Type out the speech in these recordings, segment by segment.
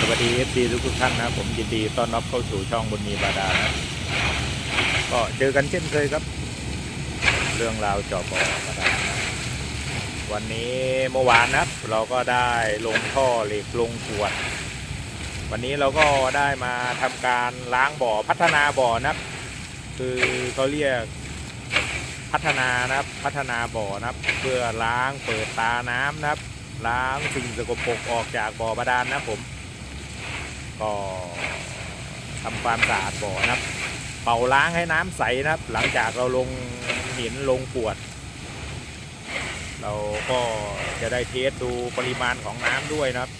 สวัสดีเอฟซีทุกท่านนะผมยินดีต้อนรับเข้าสู่ช่องบนมีบาดาลนะก็เจอกันเช่นเคยครับ เรื่องราวเจอบอบาดาลนะวันนี้เมื่อวานนับเราก็ได้ลงท่อเหล็กลงขวด วันนี้เราก็ได้มาทำการล้างบ่อพัฒนาบ่อนะคือเขาเรียกพัฒนานะพัฒนาบ่อนะเพื่อล้างเปิดตาน้ำนะครับ ล้างสิ่งสกปรกออกจากบ่อบาดาลนะผม ก็ทำความสะอาดบ่อนะครับ เป่าล้างให้น้ำใสนะครับ หลังจากเราลงหินลงขวด เราก็จะได้เทสดูปริมาณของน้ำด้วยนะครับ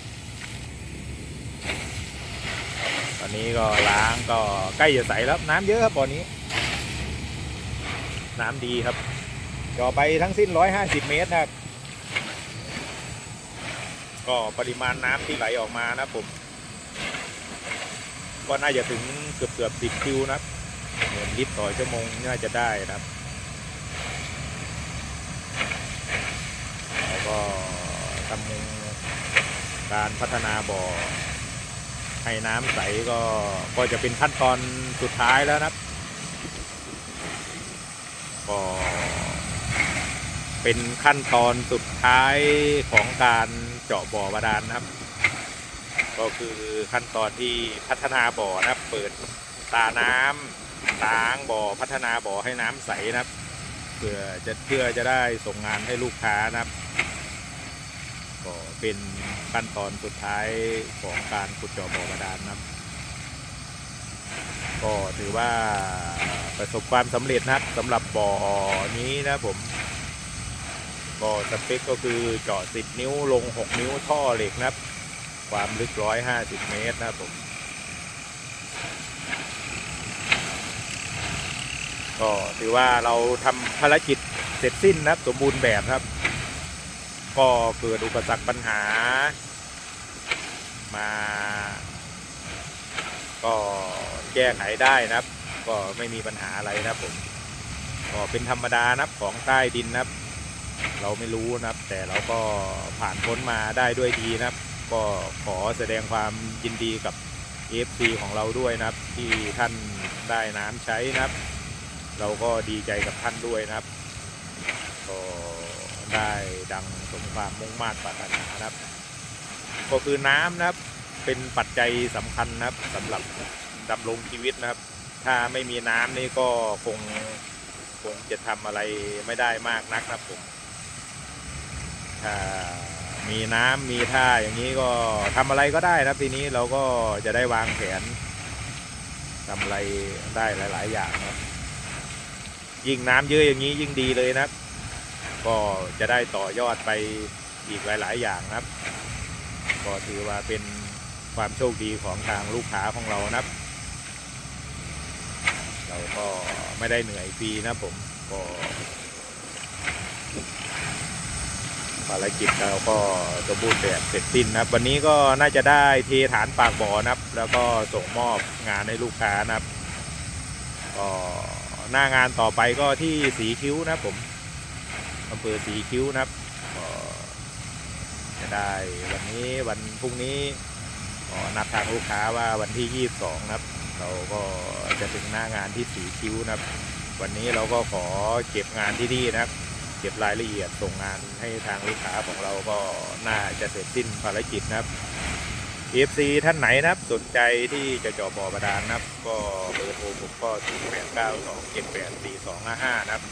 ตอนนี้ก็ล้างก็ใกล้จะใสแล้วน้ำเยอะครับบ่อนี้ น้ำดีครับจ่อไปทั้งสิ้น 150 เมตรนะครับ ก็ปริมาณน้ำที่ไหลออกมานะผมก็น่าจะถึงเกือบเกือบสิบคิวนะครับหมื่นลิตรต่อชั่วโมงน่าจะได้นะครับแล้วก็ทำการพัฒนาบ่อให้น้ำใสก็ก็จะเป็นขั้นตอนสุดท้ายแล้วนะครับก็เป็นขั้นตอนสุดท้ายของการ เจาะบ่อบาดาลนะครับ ก็คือขั้นตอนที่พัฒนาบ่อนะครับ เปิดตาน้ำล้างบ่อพัฒนาบ่อให้น้ำใสนะครับเพื่อจะเพื่อจะได้ส่งงานให้ลูกค้านะครับ ก็เป็นขั้นตอนสุดท้ายของการขุดเจาะบ่อบาดาลนะครับ ก็ถือว่าประสบความสำเร็จนะครับสำหรับบ่อนี้นะครั บผมก็สเปคก็คือเจาะ 10 นิ้วลง 6 นิ้วท่อเหล็กนะครับ ความลึก 150 เมตรนะครับผม ก็ถือว่าเราทำภารกิจเสร็จสิ้นนะครับ สมบูรณ์แบบครับ ก็เกิดอุปสรรคปัญหา มา ก็แก้ไขได้นะครับ ก็ไม่มีปัญหาอะไรนะครับผม ก็เป็นธรรมดานะครับของใต้ดินนะครับ เราไม่รู้นะครับ แต่เราก็ผ่านพ้นมาได้ด้วยดีนะครับ ก็ขอแสดงความยินดีกับ FC ของเราด้วยนะครับ ที่ท่านได้น้ำใช้นะครับ เราก็ดีใจกับท่านด้วยนะครับ ก็ได้ดังสมความมุ่งมา่ปรารถนานะครับ ก็คือน้ำนะครับเป็นปัจจัยสำคัญนะครับสำหรับดำรงชีวิตนะครับ ถ้าไม่มีน้ำนี่ก็คงคงจะทำอะไรไม่ได้มากนักนะครับผม ถ้ามีน้ำมีท่าอย่างนี้ก็ทำอะไรก็ได้นะครับทีนี้เราก็จะได้วางแผนทำอะไรได้หลาย ๆ อย่างนะครับยิ่งน้ำเยอะอย่างนี้ยิ่งดีเลยนะก็จะได้ต่อยอดไปอีกหลาย ๆ อย่างนะครับก็ถือว่าเป็นความโชคดีของทางลูกค้าของเรานะครับ เราก็ไม่ได้เหนื่อยฟรีนะผมก็ ภารกิจเราก็สมบูรณ์แบบเสร็จสิ้นนะครับ วันนี้ก็น่าจะได้เทฐานปากบ่อนะครับ แล้วก็ส่งมอบงานให้ลูกค้านะครับก็หน้างานต่อไปก็ที่สีคิ้วนะผมอำเภอสีคิ้วนะครับก็จะได้วันนี้วันพรุ่งนี้ก็นัดทางลูกค้าว่าวันที่ 22 นะครับ เราก็จะถึงหน้างานที่สีคิ้วนะครับ วันนี้เราก็ขอเก็บงานที่นี่นะครับ ก็บรายละเอียดส่งงานให้ทางลูกค้าของเราก็น่าจะเสร็จสิ้นภารกิจนะครับ FC ท่านไหนนะครับ สนใจที่จะเจาะบ่อบาดาลนะครับ ก็เบอร์โทรผมก็ 0 8 9 2 7 8 4 2 5 5 นะครับ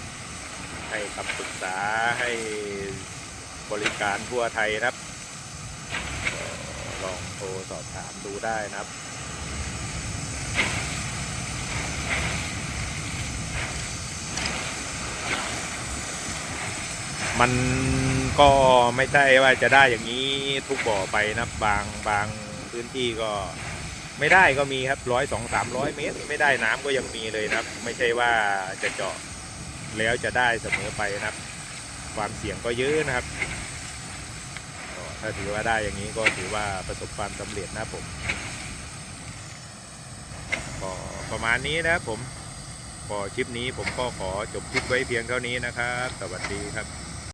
ให้คำปรึกษาให้บริการทั่วไทยนะครับ ลองโทรสอบถามดูได้นะครับ มันก็ไม่ใช่ว่าจะได้อย่างนี้ทุกบ่อไปนะบางบางพื้นที่ก็ไม่ได้ก็มีครับร้อยสองสามร้อยเมตร ไม่ได้น้ำก็ยังมีเลยนะครับ ไม่ใช่ว่าจะเจาะแล้วจะได้เสมอไปนะครับ ความเสี่ยงก็เยอะนะครับถ้าถือว่าได้อย่างนี้ก็ถือว่าประสบความสำเร็จนะผมก็ประมาณนี้นะครับผมก็คลิปนี้ผมก็ขอจบคลิปไว้เพียงเท่านี้นะครับ สวัสดีครับ